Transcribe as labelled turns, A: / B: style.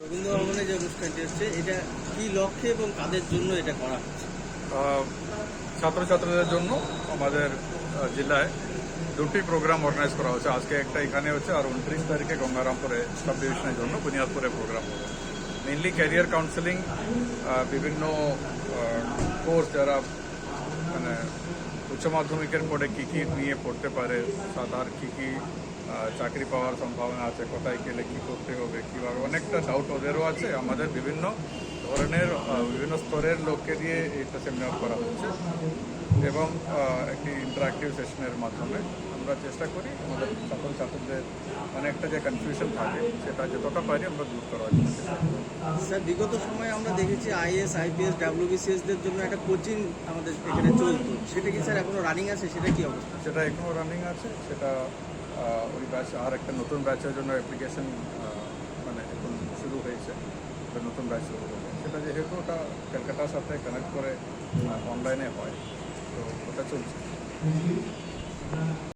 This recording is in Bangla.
A: রবীন্দ্র ভবনে যে এটা লক্ষ্যে এবং জন্য এটা করা
B: ছাত্রছাত্রীদের জন্য আমাদের জেলায় দুটি প্রোগ্রাম অর্গানাইজ করা হচ্ছে। আজকে একটা এখানে হচ্ছে, আর উনত্রিশ তারিখে গঙ্গারামপুরে সাব ডিভিশনের জন্য বুনিয়াদপুরে প্রোগ্রাম হবে। মেইনলি ক্যারিয়ার কাউন্সেলিং বিভিন্ন কোর্স যারা মানে উচ্চ মাধ্যমিকের পরে কী কী নিয়ে পড়তে পারে? তার কী কী চাকরি পাওয়ার সম্ভাবনা আছে, কোথায় গেলে কী করতে হবে, কীভাবে? অনেকটা ডাউট ওদেরও আছে, আমাদের বিভিন্ন। ধরনের বিভিন্ন স্তরের লোককে দিয়ে এটা সেমিনার করা হচ্ছে এবং একটি ইন্টারাক্টিভ সেশনের মাধ্যমে আমরা চেষ্টা করি আমাদের ছাত্রছাত্রীদের অনেকটা যে কনফিউশন থাকে সেটা যতটা পারি আমরা দূর করার জন্য চেষ্টা
A: স্যার বিগত সময়ে আমরা দেখেছি আইএস আইপিএস ডাব্লিউবিসিএস দের জন্য একটা কোচিং আমাদের এখানে চলতো। সেটা কি স্যার এখনও রানিং আছে? সেটা কি অবস্থা?
B: সেটা এখনও রানিং আছে। সেটা ওই ব্যাচ আর একটা নতুন ব্যাচের জন্য অ্যাপ্লিকেশন মানে এখন শুরু হয়েছে। একটা নতুন ব্যাচ শুরু হবে সেটা যেহেতু ওটা ক্যালকাটার সাথে কানেক্ট করে অনলাইনে হয় তো ওটা চলছে।